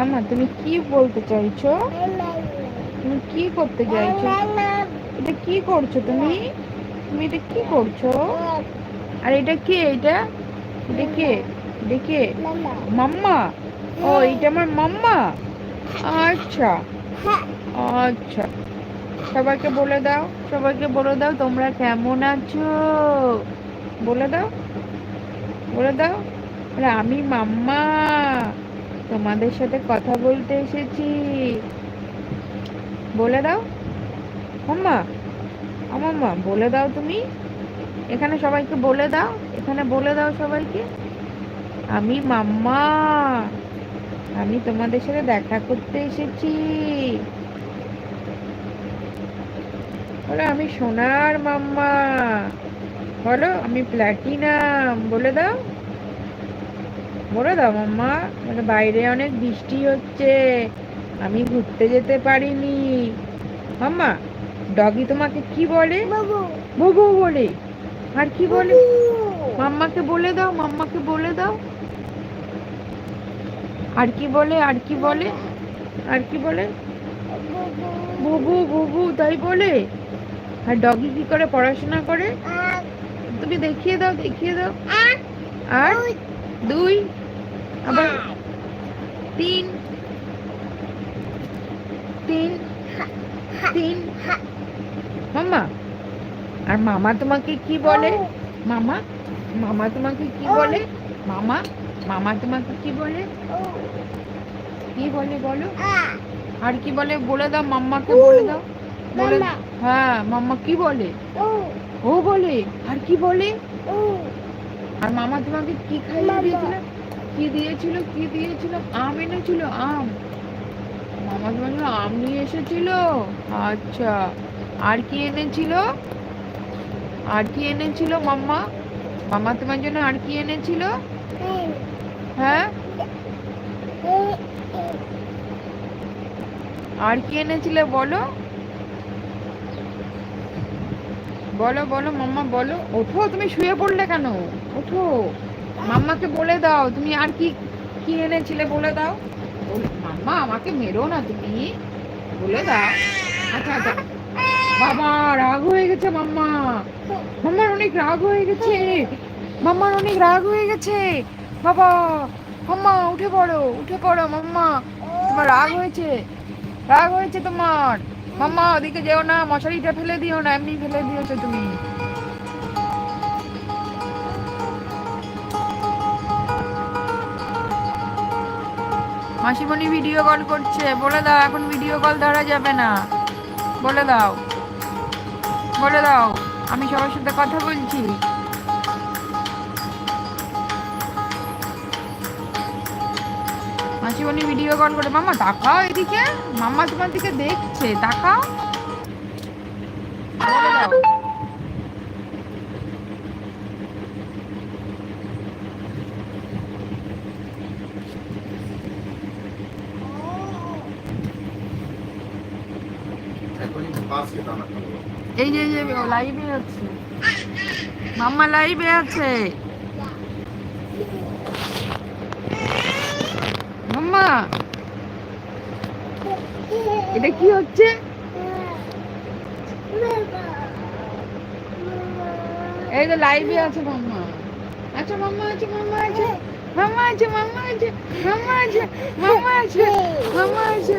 মামা, তুমি কি বলতে চাইছো? তুমি কি করতে চাইছো? এটা কি করছ তুমি? তুমি এটা কি করছ? আর এটা কে এটা? এটা কে? মাম্মা? ও এটা আমার মাম্মা? আচ্ছা। আচ্ছা। সবাইকে বলে দাও, সবাইকে বলে দাও তোমরা কেমন আছো? বলে দাও। বলে দাও। আমি মাম্মা। তোমাদের সাথে কথা বলতে এসেছি। বলে দাও। মাম্মা মাম্মা বলে দাও তুমি। এখানে সবাইকে বলে দাও। এখানে বলে দাও সবাইকে। আমি মাম্মা। আমি তোমাদের সাথে দেখা করতে এসেছি। বলো আমি সোনার মাম্মা। বলো, আমি প্ল্যাটিনাম। বলে দাও। বলে দাও মাম্মা। মানে বাইরে অনেক বৃষ্টি হচ্ছে। আমি ঘুরতে যেতে পারিনি। মাম্মা ডগি তোমাকে কি বলে? বুবু। বলে। আর কি বলে? মাম্মাকে বলে দাও মাম্মাকে বলে দাও। আর কি বলে আর কি বলে? আর কি বলে? বুবু। বুবু তাই বলে? আর ডগি কি করে পড়াশোনা করে? তুমি দেখিয়ে দাও দেখিয়ে দাও। আর দুই। আবার তিন তিন তিন মামা আর মামা তোমাকে কি বলে? মামা মামা তোমাকে কি বলে? মামা মামা তোমাকে কি বলে? কি বলে বলো? আর কি বলে? বলে দাও মাম্মাকে বলে দাও। বলে হ্যাঁ মাম্মা কি বলে? ও বলে আর কি বলে? আর মামা তোমাকে কি খাইয়ে দিয়েছিল? কি দিয়েছিল কি দিয়েছিল? আম এনেছিল, আম। মামা জন্য আম নিয়ে এসেছিল। আচ্ছা আর কি এনেছিল? আর কি এনেছিল মাম্মা? মামা তোমার জন্য আর কি এনেছিল? হ্যাঁ? আর কি এনেছিলে বলো? বলো বলো মাম্মা, বলো। ওঠো, তুমি শুয়ে পড়লে কেন? ওঠো। মাম্মাকে বলে দাও, তুমি আর কি কি এনেছিলে বলে দাও। মাম্মা, আমাকে মেরো না, তুমি বলে দাও। আচ্ছা আচ্ছা। বাবা, রাগ হয়ে গেছে মাম্মা। মাম্মার অনেক রাগ হয়ে গেছে। মাম্মার অনেক রাগ হয়ে গেছে। বাবা, মাম্মা, উঠে পড়ো উঠে পড়ো, মাম্মা। তোমার রাগ হয়েছে। রাগ হয়েছে তোমার। মাম্মা, ওদিকে যেও না, মশারিটা ফেলে দিও না, এমনি ফেলে দিয়েছ তুমি। মাসিমণি ভিডিও কল করছে। বলে দাও, এখন ভিডিও কল ধরা যাবে না। বলে দাও। বলে দাও, আমি সবার সাথে কথা বলছি। মাসিমণি ভিডিও কল করে মামা তাকাও এদিকে। মামা তোমার দিকে দেখছে, তাকাও। বলে দাও। এই যে যে লাইভে আছে। মাম্মা লাইভে আছে। মাম্মা, এটা কি হচ্ছে? এই তো লাইভে আছে মাম্মা। আচ্ছা মাম্মা আছে মাম্মা আছে। মাম্মা আছে মাম্মা আছে মাম্মা আছে মাম্মা আছে মাম্মা আছে।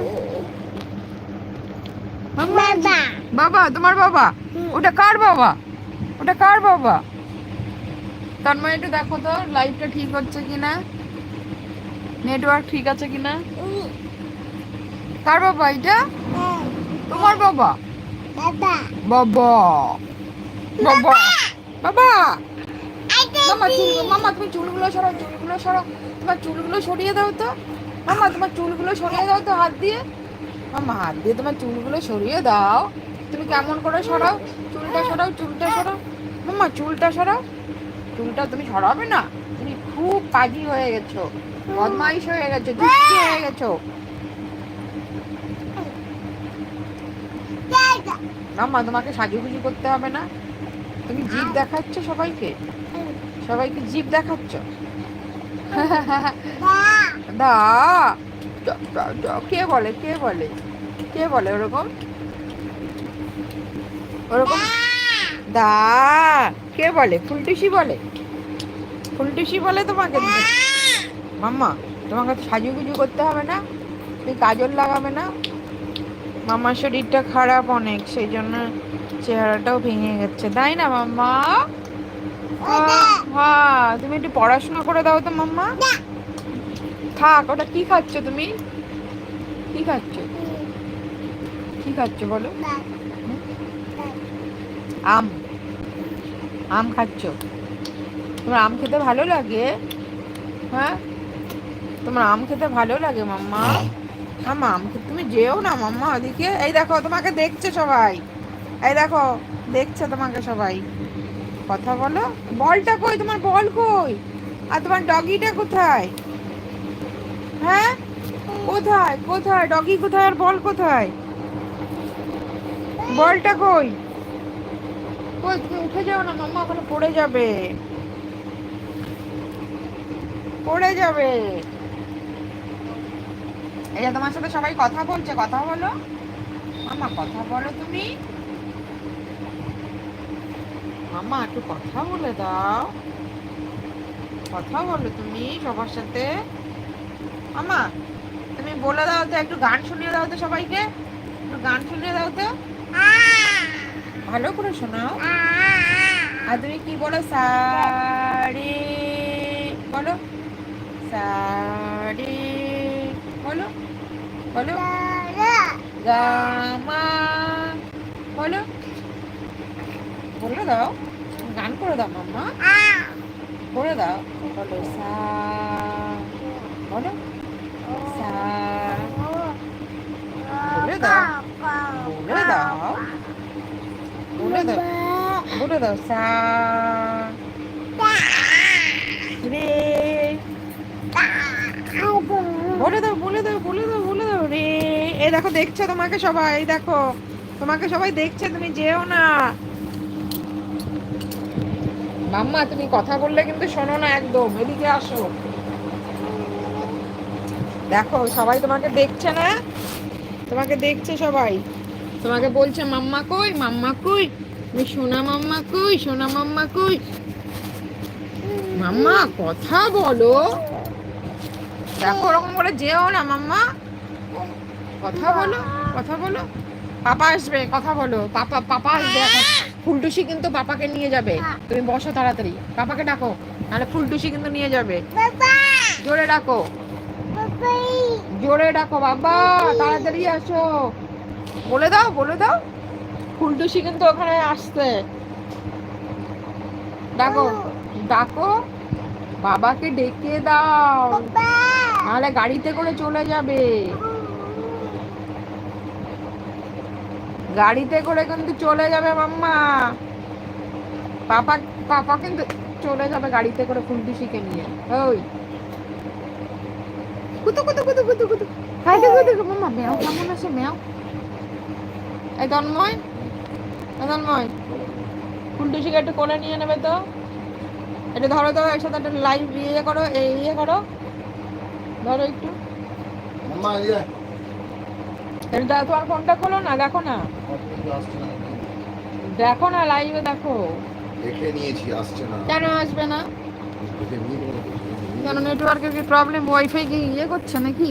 মাম্মা আছে। বাবা তোমার বাবা? ওটা কার বাবা? ওটা কার বাবা? তন্ময় একটু দেখো তো লাইভটা ঠিক হচ্ছে কিনা? নেটওয়ার্ক ঠিক আছে কিনা? কার বাবা এটা? তোমার বাবা? বাবা। বাবা। বাবা। মামা চুল মামা তুমি চুলগুলো সরাও চুলগুলো সরাও তোমার চুলগুলো সরিয়ে দাও তো। মামা তোমার চুলগুলো সরিয়ে দাও তো হাত দিয়ে। মামা হাত দিয়ে তোমার চুলগুলো সরিয়ে দাও। তুমি কেমন করে সরাও? চুলটা সরাও চুলটা সরাও। মামা চুলটা সরাও। চুলটা তুমি সরাবে না? তুমি খুব কাজী হয়ে গেছো। বদমাইশ হয়ে গেছো দুষ্টি হয়ে গেছো। মামা তোমাকে সাজুগুজু করতে হবে না। তুমি জিভ দেখাচ্ছ সবাইকে? সবাইকে জিভ দেখাচ্ছ? দা কে বলে কে বলে? কে বলে ওরকম? ওরকম? দা কে বলে? ফুলটুসি বলে? ফুলটুসি বলে তোমাকে? মাম্মা তোমাকে তো সাজুগুজু করতে হবে না? তুমি কাজল লাগাবে না? মামার শরীরটা খারাপ অনেক সেই জন্য চেহারাটাও ভেঙে গেছে। তাই না মাম্মা? হ্যাঁ তুমি একটু পড়াশোনা করে দাও তো মাম্মা। থাক ওটা কি খাচ্ছ তুমি? কি খাচ্ছ? কি খাচ্ছ বলো? আম। আম খাচ্ছ? তোমার আম খেতে ভালো লাগে? হ্যাঁ? তোমার আম খেতে ভালো লাগে, মাম্মা? মাম্মা আম খেতে তুমি যেও না, মাম্মা, ওদিকে। এই দেখো, তোমাকে দেখছে সবাই। এই দেখো, দেখছে তোমাকে সবাই। কথা বলো। বলটা কই? তোমার বল কই? আর তোমার ডগিটা কোথায়? হ্যাঁ? কোথায়? কোথায়? ডগি কোথায় আর বল কোথায়? বলটা কই? কই তুমি উঠে যাও না, মাম্মা ওখানে পড়ে যাবে। পড়ে যাবে। এই যে তোমার সাথে সবাই কথা বলছে, কথা বলো। মামা কথা বলো তুমি। মামা একটু কথা বলে দাও। কথা বলো তুমি সবার সাথে। মামা তুমি বলে দাও তো, একটু গান শুনিয়ে দাও তো সবাইকে। একটু গান শুনিয়ে দাও তো। ভালো করে শোনাও। আর তুমি কি বলো? সারি বলো। সারি বলো। বলো। গামা, বলো। বলে দাও। গান করে দাও মাম্মা। বলে দাও। বলো বলো। সা, বলে দাও। বলে দাও। বলে দাও বলে দাও সা বলে দাও বলে দাও বলে দাও বলে দাও রে এ দেখো, দেখছে তোমাকে সবাই? দেখো, তোমাকে সবাই দেখছে, তুমি যেও না। মাম্মা, তুমি কথা বললে কিন্তু শোনো না একদম। এদিকে আসো। দেখো, সবাই তোমাকে দেখছে না? তোমাকে দেখছে সবাই? তোমাকে বলছে মাম্মা কই? মাম্মা কই? তুমি সোনা মাম্মা কই? সোনা মাম্মা কই? মাম্মা কথা বলো। দেখো ওরকম করে যেও না মাম্মা। কথা বলো কথা বলো। পাপা আসবে কথা বলো। পাপা পাপা আসবে এখন ফুলটুসি কিন্তু পাপাকে নিয়ে যাবে। তুমি বসো তাড়াতাড়ি পাপাকে ডাকো নাহলে ফুলটুসি কিন্তু নিয়ে যাবে। জোরে ডাকো। জোরে ডাকো বাবা তাড়াতাড়ি আসো। বলে দাও বলে দাও। ফুলটুসি কিন্তু ওখানে আসছে। ডাকো ডাকো। বাবাকে ডেকে দাও। নাহলে গাড়িতে করে চলে যাবে। গাড়িতে করে কিন্তু চলে যাবে মাম্মা। পাপা পাপা কিন্তু চলে যাবে গাড়িতে করে ফুলটুসিকে নিয়ে। ওই। কুতু কুতু কুতু কুতু কুতু। হাই কুতু কুতু মাম্মা মেও কেমন আছে মেও এই তন্ময় তন্ময় ফুলটুসিকে একটু কোলে নিয়ে নেবে তো। এটা ধরো তো একসাথে একটা লাইভ ইয়ে করো এই ইয়ে করো। ধরো একটু। এটা তোমার ফোনটা খোলো না দেখো না। দেখো না লাইভে দেখো। দেখে নিয়েছি আসছে না। কেন আসবে না। কেন নেটওয়ার্কের কি প্রবলেম ওয়াইফাই কি ইয়ে করছে নাকি?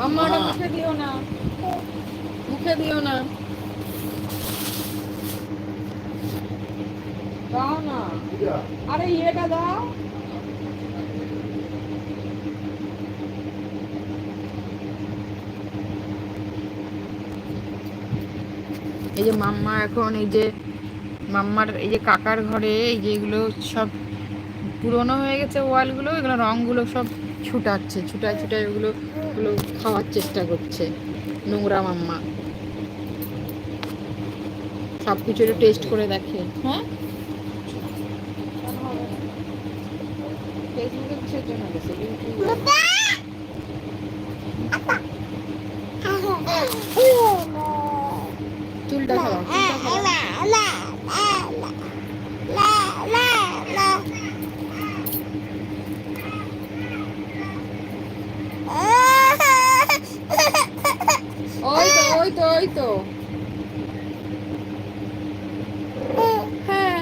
মুখে দিও না। মুখে দিও না। দাও না। আরে ইয়েটা দাও। এই যে মাম্মা এখন, এই যে মাম্মার, এই যে কাকার ঘরে, এই যে এগুলো সব পুরনো হয়ে গেছে ওয়ালগুলো, এগুলো রঙগুলো সব ছুটাচ্ছে, ছুটায় ছুটায় ওগুলো ওগুলো খাওয়ার চেষ্টা করছে নোংরা মাম্মা। সবকিছু একটু টেস্ট করে দেখে। হ্যাঁ? ফেসবুকে কিসের জন্য গেছে ইউটিউবে চুলটা সরাও চুলটা সরাও তো ওই তো হ্যাঁ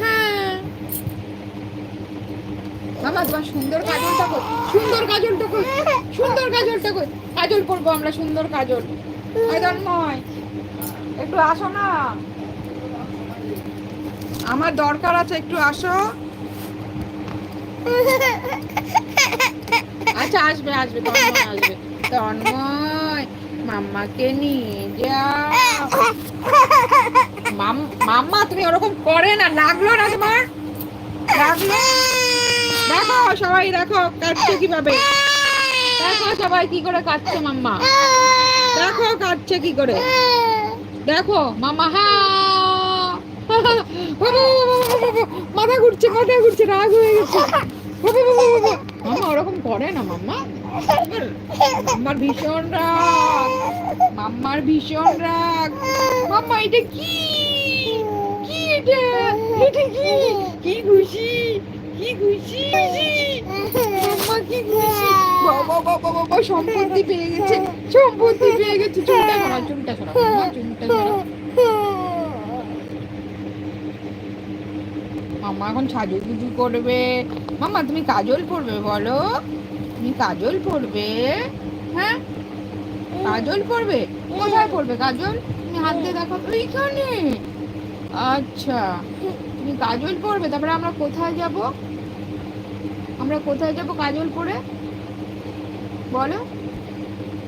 হ্যাঁ মামা তোমার সুন্দর কাজলটা কই সুন্দর কাজলটা কই সুন্দর কাজলটা কই কাজল পরবো আমরা সুন্দর কাজল। নয়। একটু আসো না। আমার দরকার আছে, একটু আসো। আচ্ছা আসবে আসবে আসবে। তন্ময়, মাম্মাকে নিয়ে যাও। মাম- মাম্মা, তুমি ওরকম করে না, লাগল না তোমার? লাগল? দেখো, সবাই দেখো, কাটছে কীভাবে। দেখো সবাই কি করে কাটছে মাম্মা। দেখো কাটছে কি করে। দেখো মামা হা। মাথা ঘুরছে মাথা ঘুরছে, রাগ হয়ে গেছে। মামা ওরকম করে না, মাম্মা। মাম্মার ভীষণ রাগ। মাম্মার ভীষণ রাগ। মাম্মা, এটা কি? কি এটা? এটা কি? কি খুশি? কি খুশি? বাবা মাম্মা এখন সাজুগুজু করবে। মাম্মা তুমি কাজল পরবে বলো? তুমি কাজল পরবে? হ্যাঁ? কাজল পরবে? কোথায় পরবে কাজল? তুমি হাত দিয়ে দেখো। এইখানে। আচ্ছা তুমি কাজল পরবে, তারপরে আমরা কোথায় যাব? আমরা কোথায় যাব কাজল পরে বলো।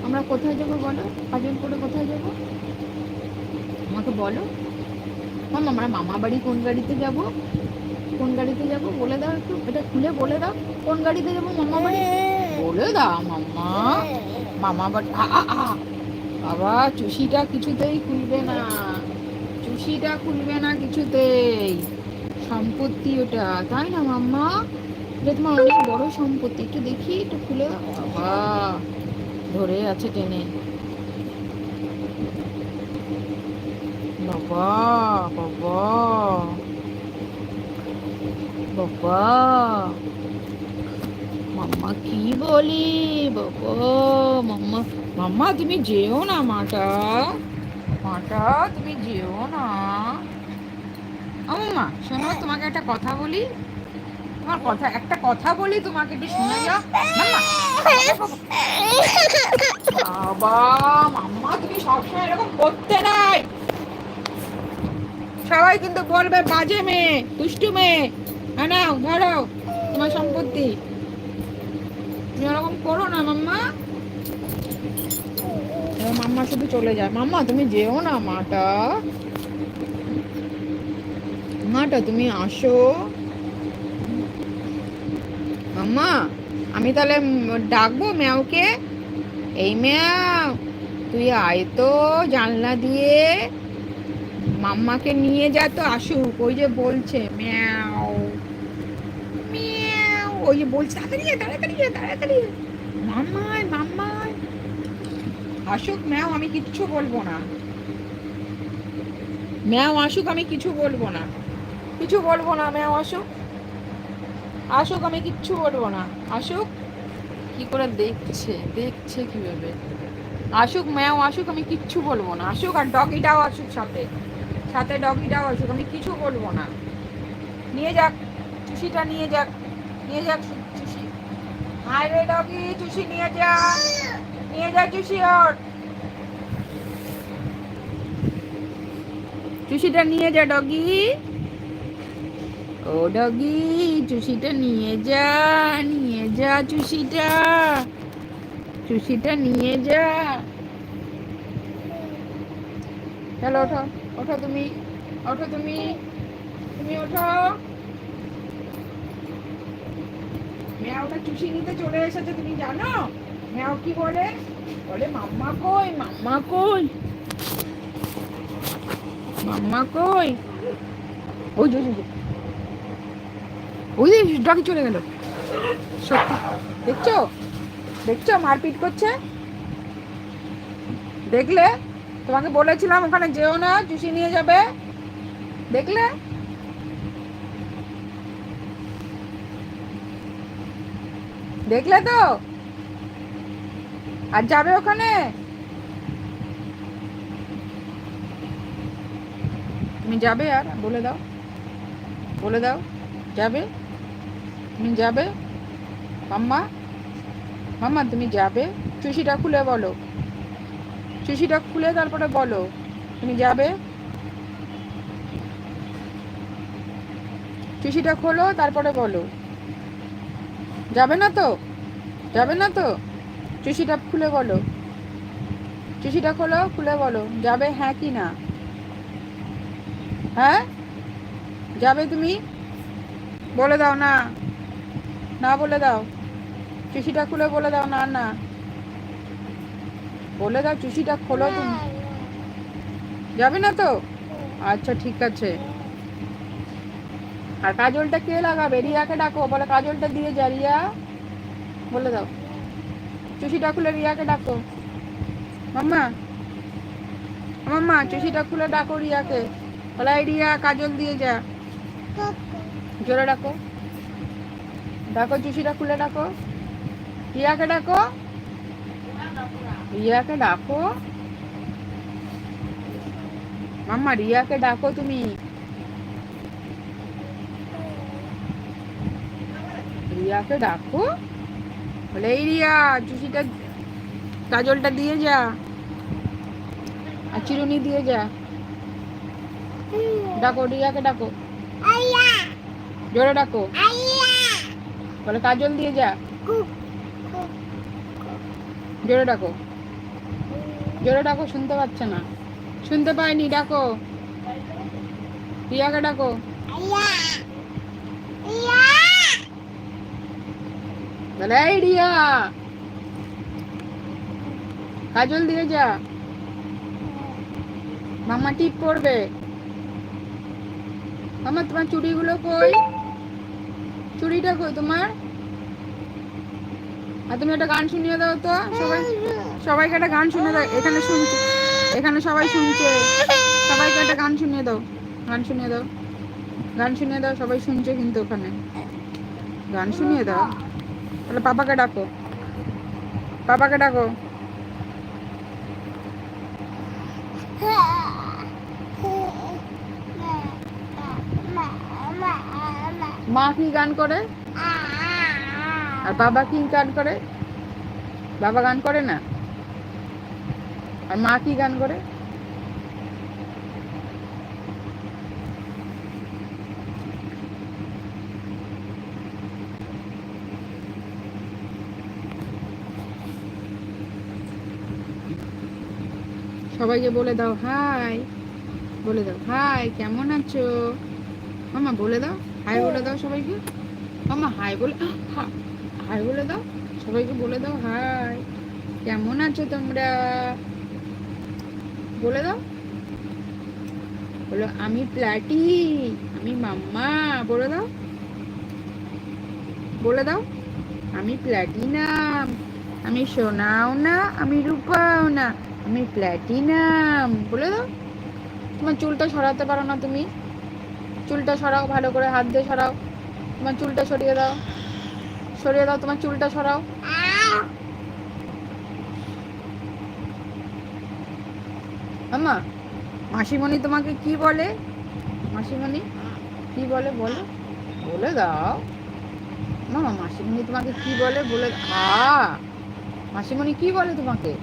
আমরা কোথায় যাব বলো? কাজল পরে কোথায় যাব? আমাকে বলো। মামা আমরা মামা বাড়ি কোন গাড়িতে যাব? কোন গাড়িতে যাব? বলে দাও একটু। এটা খুলে বলে দাও। কোন গাড়িতে যাব মামা বাড়ি? বলে দাও মাম্মা মামা বাড়ি। বাবা, চুষিটা কিছুতেই খুলবে না। চুষিটা খুলবে না কিছুতেই। সম্পত্তি ওটা। তাই না মাম্মা? এটা তোমার অনেক বড় সম্পত্তি, একটু দেখি, একটু খুলে বাবা, ধরে আছে টেনে। বাবা বাবা। বাবা। মাম্মা, কি বলি? বাবা, মাম্মা মাম্মা, তুমি যেও না মাটা। মাটা, তুমি যেও না। আম্মা, শোনো, তোমাকে একটা কথা বলি। তোমার কথা, একটা কথা বলি তোমাকে একটু শোনা যাও? বাবা, মাম্মা, তুমি সবসময় এরকম করতে নাই। সবাই কিন্তু বলবে, বাজে মেয়ে, দুষ্টু মেয়ে। হ্যাঁ নাও, ধরো তোমার সম্পত্তি। তুমি ওরকম করো না, মাম্মা। মাম্মা শুধু চলে যায়। মাম্মা, তুমি যেও না, মাটা। মাটা, তুমি আসো। মাম্মা আমি তাহলে ডাকবো ম্যাওকে এই ম্যাও তুই আয় তো জানলা দিয়ে। মাম্মাকে নিয়ে যা তো আসুক, ওই যে বলছে, ম্যাও ম্যাও ওই যে বলছে, তাড়াতাড়ি তাড়াতাড়ি তাড়াতাড়ি। মাম্মায় মাম্মায় আসুক ম্যাও, আমি কিচ্ছু বলব না। ম্যাও আসুক, আমি কিছু বলব না। কিছু বলব না, ম্যাও আসুক। আসুক, আমি কিচ্ছু বলব না। আসুক, কি করে দেখছে দেখছে কীভাবে? আসুক, ম্যাও আসুক, আমি কিচ্ছু বলব না। আসুক, আর ডগিটাও আসুক সাথে। সাথে ডগিটাও আসুক, আমি কিছু বলব না। নিয়ে যাক, চুষিটা নিয়ে যাক। নিয়ে যাক চুষি। হাই রে ডগি, চুষি নিয়ে যা। নিয়ে যা চুষি ওর। চুষিটা নিয়ে যা, ডগি। ও ডগি চুষিটা নিয়ে যা নিয়ে যা চুষিটা। চুষিটা নিয়ে যা। চলো ওঠো ওঠো তুমি ওঠো তুমি তুমি ওঠো। মেয়াওটা চুষি নিতে চলে এসেছে তুমি জানো? মেয়াও কি বলে? বলে মাম্মা কই মাম্মা কই? মাম্মা কই? ওই যে, ওই ডগি চলে গেল। সত্যি। দেখছ? দেখছ? মারপিট করছে। দেখলে? তোমাকে বলেছিলাম ওখানে যেও না চুষি নিয়ে যাবে। দেখলে? দেখলে তো? আর যাবে ওখানে? তুমি যাবে আর বলে দাও। বলে দাও। যাবে? তুমি যাবে? মাম্মা? মাম্মা, তুমি যাবে? চুষিটা খুলে বলো। চুষিটা খুলে তারপরে বলো। তুমি যাবে? চুষিটা খোলো, তারপরে বলো। যাবে না তো? যাবে না তো? চুষিটা খুলে বলো। চুষিটা খোলো, খুলে বলো। যাবে হ্যাঁ কি না? হ্যাঁ? যাবে তুমি? বলে দাও না। না বলে দাও। চুষিটা খুলে বলে দাও, না না। বলে দাও, চুষিটা খোলো তুমি। যাবে না তো? আচ্ছা ঠিক আছে। আর কাজলটা কে লাগাবে? রিয়াকে ডাকো। বলে কাজলটা দিয়ে যা, রিয়া। বলে দাও। চুষিটা খুলে রিয়াকে ডাকো। মাম্মা মাম্মা, চুষিটা খুলে ডাকো রিয়াকে। বলে রিয়া, কাজল দিয়ে যা। জোরে ডাকো। ডাকো চুষিটা খুলে ডাকো। রিয়াকে ডাকো। রিয়াকে ডাকো। মাম্মা, রিয়াকে ডাকো তুমি। রিয়াকে ডাকো। বলে, এই রিয়া চুষিটা কাজলটা দিয়ে যা। আর চিরুনি দিয়ে যা। ডাকো, রিয়াকে ডাকো। জোরে ডাকো। বলে কাজল দিয়ে যা। জোরে ডাকো। জোরে ডাকো শুনতে পাচ্ছে না। শুনতে পাইনি ডাকো। রিয়াকে ডাকো। বলে এই রিয়া কাজল দিয়ে যা। মামা টিপ পড়বে। মামা তোমার চুড়িগুলো কই? চুড়িটা কই তোমার? আর তুমি একটা গান শুনিয়ে দাও তো, সবাই সবাইকে একটা গান শুনে দাও, এখানে শুনছে, এখানে সবাই শুনছে। সবাইকে একটা গান শুনিয়ে দাও, গান শুনিয়ে দাও, গান শুনিয়ে দাও, সবাই শুনছে কিন্তু ওখানে। গান শুনিয়ে দাও। তাহলে পাপাকে ডাকো। পাপাকে ডাকো। মা। কি গান করে? আর বাবা কি গান করে? বাবা গান করে না? আর মা কি গান করে? সবাইকে বলে দাও হাই, বলে দাও হাই, কেমন আছো? মামা বলে দাও। হাই বলে দাও সবাইকে। মামা, হাই বলে হাই বলে দাও। সবাইকে বলে দাও হাই। কেমন আছো তোমরা? বলে দাও। বলো, আমি প্ল্যাটি আমি মাম্মা, বলে দাও। বলে দাও, আমি প্ল্যাটিনাম আমি সোনাও না, আমি রূপাও না, আমি প্ল্যাটিনাম বলে দাও। তোমার চুলটা সরাতে পারো না তুমি। চুলটা সরাও, ভালো করে হাত দিয়ে সরাও। তোমার চুলটা সরিয়ে দাও। সরিয়ে দাও, তোমার চুলটা সরাও। আম্মা, মাসিমণি তোমাকে কি বলে? মাসিমণি, কি বলে বলো? বলে দাও। মামা, মাসিমণি তোমাকে কি বলে? বলে আ, মাসিমণি কি বলে তোমাকে?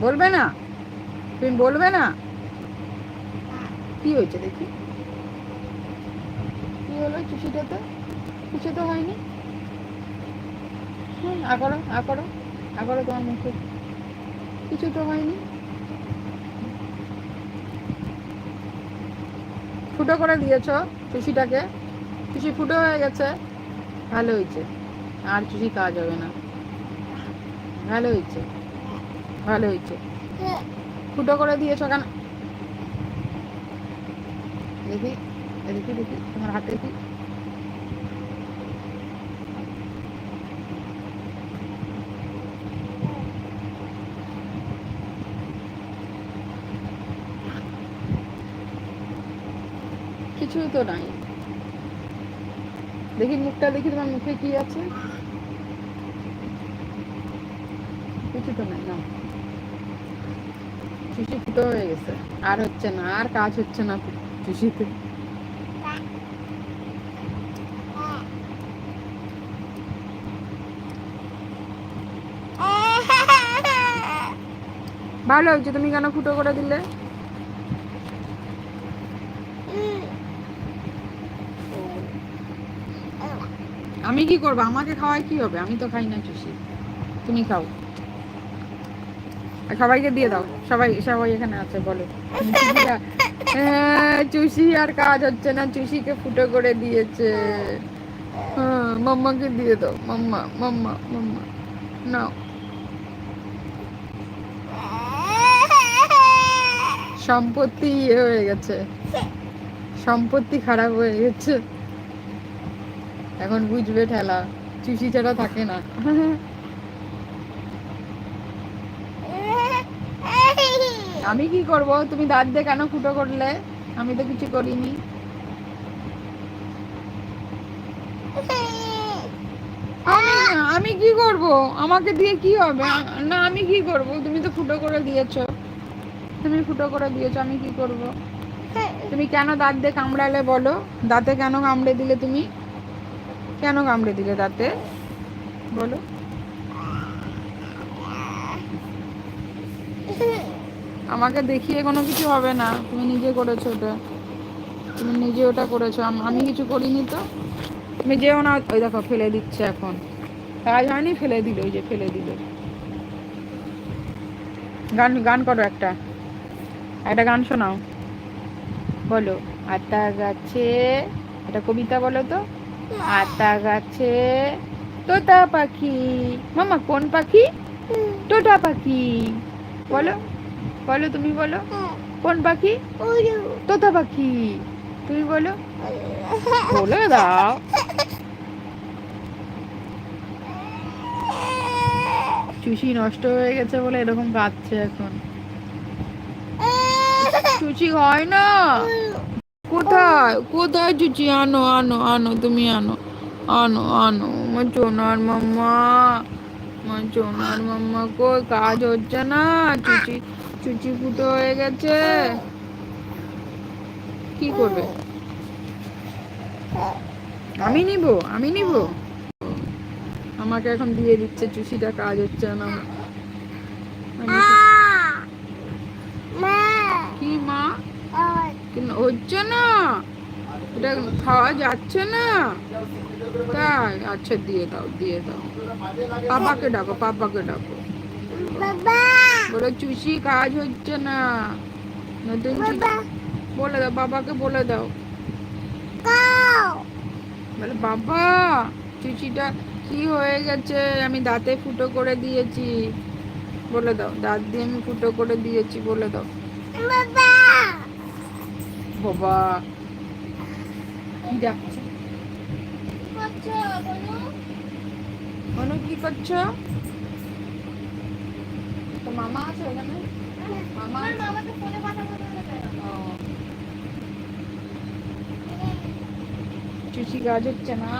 বলবে না? তুমি বলবে না? কি হয়েছে দেখি? কি হলো চুষিটাতে? কিছু তো হয়নি তোমার মুখে। কিছু তো হয়নি? ফুটো করে দিয়েছ চুষিটাকে? চুষি ফুটো হয়ে গেছে? ভালো হয়েছে। আর চুষি কাজ হবে না। ভালো হয়েছে। ভালো হয়েছে। ফুটো করে দিয়েছ কেন? দেখি দেখি দেখি, তোমার হাতে দেখি। কিছুই তো নাই। দেখি মুখটা, দেখি তোমার মুখে কি আছে। কিছু তো নাই, না। চুষি ফুটো হয়ে গেছে। আর হচ্ছে না, আর কাজ হচ্ছে না। ভালো হয়েছে, তুমি কেন ফুটো করে দিলে? আমি কি করব? আমাকে খাওয়াই কি হবে? আমি তো খাই না চুষি। তুমি খাও। সবাইকে দিয়ে দাও। সবাই সবাই এখানে আছে, বলো। হ্যাঁ, চুষি আর কাজ হচ্ছে না। চুষিকে ফুটো করে দিয়েছে। হ্যাঁ মাম্মাকে দিয়ে দাও। মাম্মা মাম্মা মাম্মা নাও। সম্পত্তি ইয়ে হয়ে গেছে। সম্পত্তি খারাপ হয়ে গেছে। এখন বুঝবে ঠেলা। চুষি ছাড়া থাকে না। আমি কি করব? তুমি দাঁত দিয়ে কেন ফুটো করলে? আমি তো কিছু করিনি। আমি কি করব? আমাকে দিয়ে কি হবে? না, আমি কি করব? তুমি তো ফুটো করে দিয়েছ। তুমি ফুটো করে দিয়েছ, আমি কি করব? তুমি কেন দাঁত দিয়ে কামড়ালে বলো? দাঁতে কেন কামড়ে দিলে তুমি? কেন কামড়ে দিলে দাঁতে? বলো। আমাকে দেখিয়ে কোনো কিছু হবে না। তুমি নিজে করেছ ওটা। তুমি নিজে ওটা করেছ। আমি কিছু করিনি তো। তুমি যেও না। ওই দেখো ফেলে দিচ্ছে এখন। কাজ হয়নি ফেলে দিল ওই যে ফেলে দিল। গান গান করো একটা। একটা গান শোনাও। বলো আতা গাছে একটা কবিতা বলো তো। আতা গাছে তোতা পাখি। মামা কোন পাখি? তোতা পাখি। বলো। বলো তুমি বলো। কোন পাখি? তোতা পাখি। তুমি বলো। বলে দাও। চুষি নষ্ট হয়ে গেছে বলে এরকম কাঁদছে এখন। চুচি হয় না। কোথায়? কোথায় চুচি আনো আনো আনো তুমি আনো। আনো আনো। আমার সোনার মাম্মা। আমার সোনার মাম্মা কই? কাজ হচ্ছে না। চুচি চুচি ফুটো হয়ে গেছে। কি করবে? আমি নিব আমি নিব। আমাকে এখন দিয়ে দিচ্ছে চুষিটা কাজ হচ্ছে না। কি মা? হচ্ছে না? এটা খাওয়া যাচ্ছে না। তাই আচ্ছা দিয়ে দাও দিয়ে দাও। পাপাকে ডাকো পাপাকে ডাকো। বলে চুষি কাজ হচ্ছে না। নতুন বলে দাও বাবাকে বলে দাও। বলে বাবা চুচিটা কি হয়ে গেছে? আমি দাঁতে ফুটো করে দিয়েছি। বলে দাও দাঁত দিয়ে আমি ফুটো করে দিয়েছি বলে দাও। বাবা। কি ডাকছে? কি করছ? মামা আছে হচ্ছে না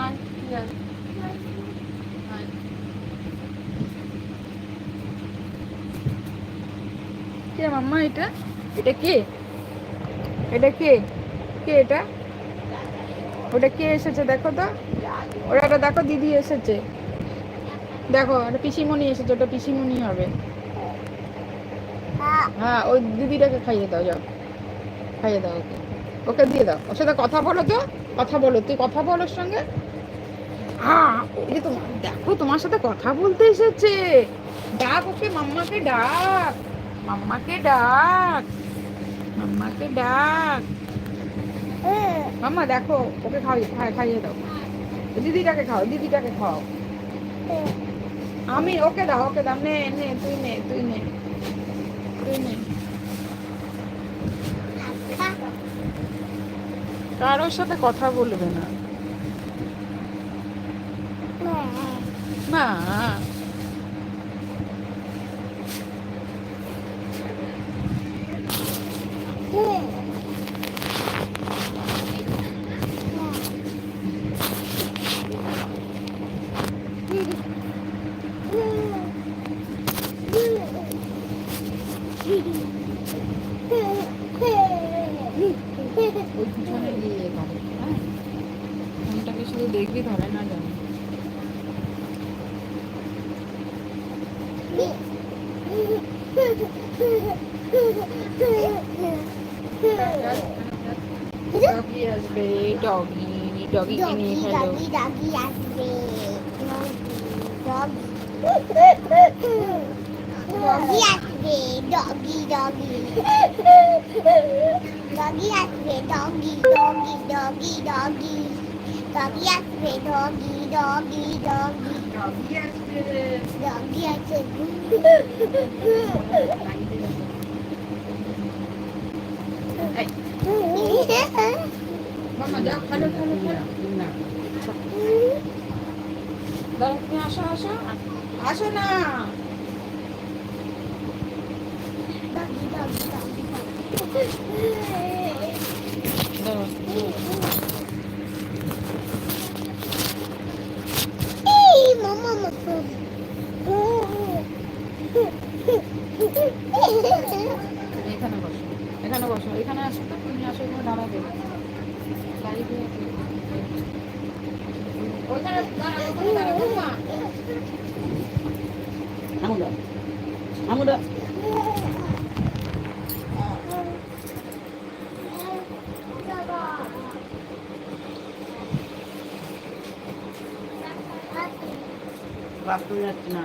কি এটা? এটা কে? এটা কে? কে এটা? ওটা কে এসেছে দেখো তো? ওটা দেখো, দিদি এসেছে। দেখো পিসিমণি এসেছে, ওটা পিসিমণি হবে। হ্যাঁ ওই দিদিটাকে খাইয়ে দাও, যাও। খাইয়ে দাও ওকে। ওকে দিয়ে দাও। ওর সাথে কথা বলো তো, কথা বলো। তুই কথা বল ওর সঙ্গে। হ্যাঁ তোমার দেখো, তোমার সাথে কথা বলতে এসেছে। ডাক ওকে, মাম্মাকে ডাক। মাম্মাকে ডাক। মাম্মাকে ডাক। মাম্মা, দেখো, ওকে খাওয়াই খাই- খাইয়ে দাও। দিদিটাকে খাও দিদিটাকে খাও। আমি, ওকে দাও ওকে দাও। নে নে, তুই নে তুই নে। কারোর সাথে কথা বলবে না। ওই পিছনে দিয়ে ইয়ে করে হ্যাঁ ফোনটাকে শুধু দেখবি ধরে না জানি ডগি আসবে ডগি ডগি নিয়ে খেলো ডগি ডগি আসবে ডগি ডগি আসবে ডগি ডগি doggy আসবে doggy doggy doggy doggy doggy আসবে doggy doggy doggy ডগি আসবে doggy আসবে মামা যাও খেলো খেলো খেলো না দাঁড়া তুমি আসো আসো আসো না এখানে বসো। এখানে বসো। এখানে আসো তো তুমি আসো এখানে দাঁড়াবে বাইরে ওইখানে দাঁড়াও ওখানে দাঁড়াও মা আমুদা আমুদা বাথরুম যাচ্ছে না